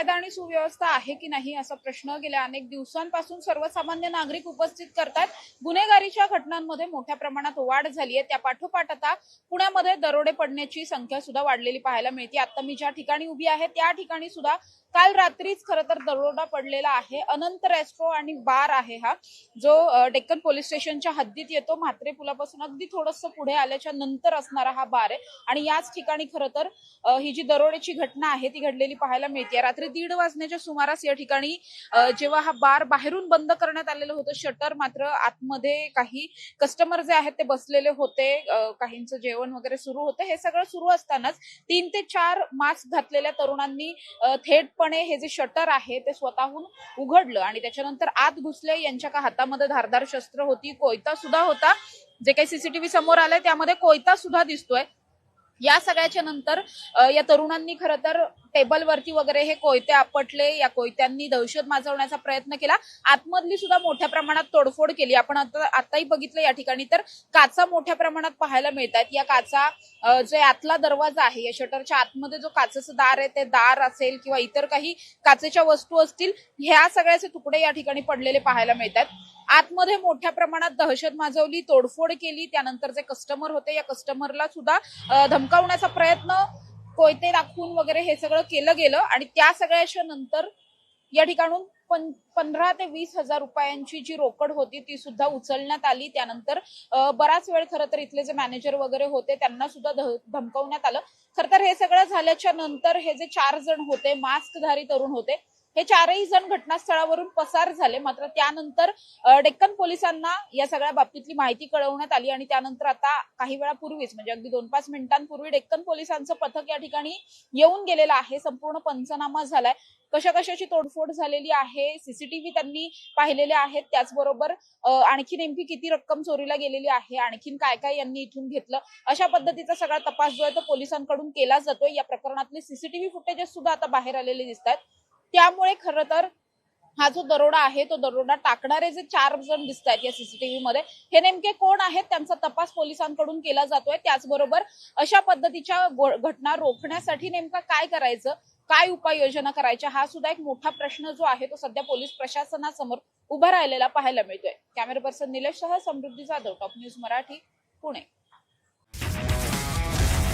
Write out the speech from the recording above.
ठिकाणी सुव्यवस्था आहे की नाही असा प्रश्न गेल्या अनेक दिवसांपासून सर्वसामान्य नागरिक उपस्थित करतात. गुन्हेगारीच्या घटनांमध्ये मोठ्या प्रमाणात वाढ झाली आहे. त्या पाठोपाठ आता पुण्यामध्ये दरोडे पडण्याची संख्या सुद्धा वाढलेली पाहायला मिळते. आता मी ज्या ठिकाणी उभी आहे त्या ठिकाणी सुद्धा काल रात्रीच खरं तर दरोडा पडलेला आहे. अनंत रेस्ट्रो आणि बार आहे हा. जो डेक्कन पोलीस स्टेशनच्या हद्दीत येतो म्हात्रे पुलापासून अगदी थोडस पुढे आल्याच्यानंतर असणारा हा बार आहे. आणि याच ठिकाणी खरं तर ही जी दरोड्याची घटना आहे ती घडलेली पाहायला मिळते. रात्री दीड वाजण्याच्या सुमारास या ठिकाणी जेव्हा हा बार बाहेरून बंद करण्यात आलेलं होतं शटर मात्र आतमध्ये काही कस्टमर जे आहेत ते बसलेले होते काहींचं जेवण वगैरे सुरू होतं. हे सगळं सुरू असतानाच तीन ते चार मास्क घातलेल्या तरुणांनी थेटपणे हे जे शटर आहे ते स्वतःहून उघडलं आणि त्याच्यानंतर आत घुसले. यांच्या का हातामध्ये धारदार शस्त्र होती कोयता सुद्धा होता. जे काही सीसीटीव्ही समोर आलंय त्यामध्ये कोयता सुद्धा दिसतोय. या सगळ्याच्या नंतर या तरुणांनी खरं तर टेबलवरती वगैरे हे कोयते आपटले या कोयत्यांनी दहशत माजवण्याचा प्रयत्न केला. आतमधली सुद्धा मोठ्या प्रमाणात तोडफोड केली. आपण आता आताही बघितलं या ठिकाणी तर काचा मोठ्या प्रमाणात पाहायला मिळतात या काचा जे आतला दरवाजा आहे या शटरच्या आतमध्ये जो काचेचं दार आहे ते दार असेल किंवा इतर काही काचेच्या वस्तू असतील ह्या सगळ्याचे तुकडे या ठिकाणी पडलेले पाहायला मिळतात आतमध्ये मोठ्या प्रमाणात दहशत माजवली तोडफोड केली त्यानंतर जे कस्टमर होते या कस्टमरला सुद्धा धमकावण्याचा प्रयत्न कोयते दाखवून वगैरे हे सगळं केलं गेलं आणि त्या सगळ्याच्या नंतर या ठिकाणून पण पंधरा ते वीस हजार रुपयांची जी रोकड होती ती सुद्धा उचलण्यात आली. त्यानंतर बराच वेळ खरं तर इथले जे मॅनेजर वगैरे होते त्यांना सुद्धा धमकवण्यात आलं. खरं तर हे सगळं झाल्याच्यानंतर हे जे चार जण होते मास्कधारी तरुण होते हे चारही जण घटनास्थळावरून पसार झाले. मात्र त्यानंतर डेक्कन पोलिसांना या सगळ्या बाबतीतली माहिती कळवण्यात आली आणि त्यानंतर आता काही वेळापूर्वीच म्हणजे अगदी दोन पाच मिनिटांपूर्वी डेक्कन पोलिसांचं पथक या ठिकाणी येऊन गेलेलं आहे. संपूर्ण पंचनामा झालाय. कशा कशाची तोडफोड झालेली आहे? सीसीटीव्ही त्यांनी पाहिलेले आहेत. त्याचबरोबर आणखी नेमकी किती रक्कम चोरीला गेलेली आहे? आणखीन काय काय यांनी इथून घेतलं? अशा पद्धतीचा सगळा तपास जो आहे तो पोलिसांकडून केला जातोय. या प्रकरणातले सीसीटीव्ही फुटेजेस सुद्धा आता बाहेर आलेले दिसतात त्यामुळे खरं तर हा जो दरोडा आहे तो दरोडा टाकणारे जे चार जण दिसत आहेत या सीसीटीव्ही मध्ये हे नेमके कोण आहेत? त्यांचा तपास पोलिसांकडून केला जातोय. त्याचबरोबर अशा पद्धतीच्या घटना रोखण्यासाठी नेमका काय करायचं? काय उपाययोजना करायच्या? हा सुद्धा एक मोठा प्रश्न जो आहे तो सध्या पोलीस प्रशासनासमोर उभा राहिलेला पाहायला मिळतोय. Camera person Nilesh Shah Samruddhi Jadhav top news Marathi Pune.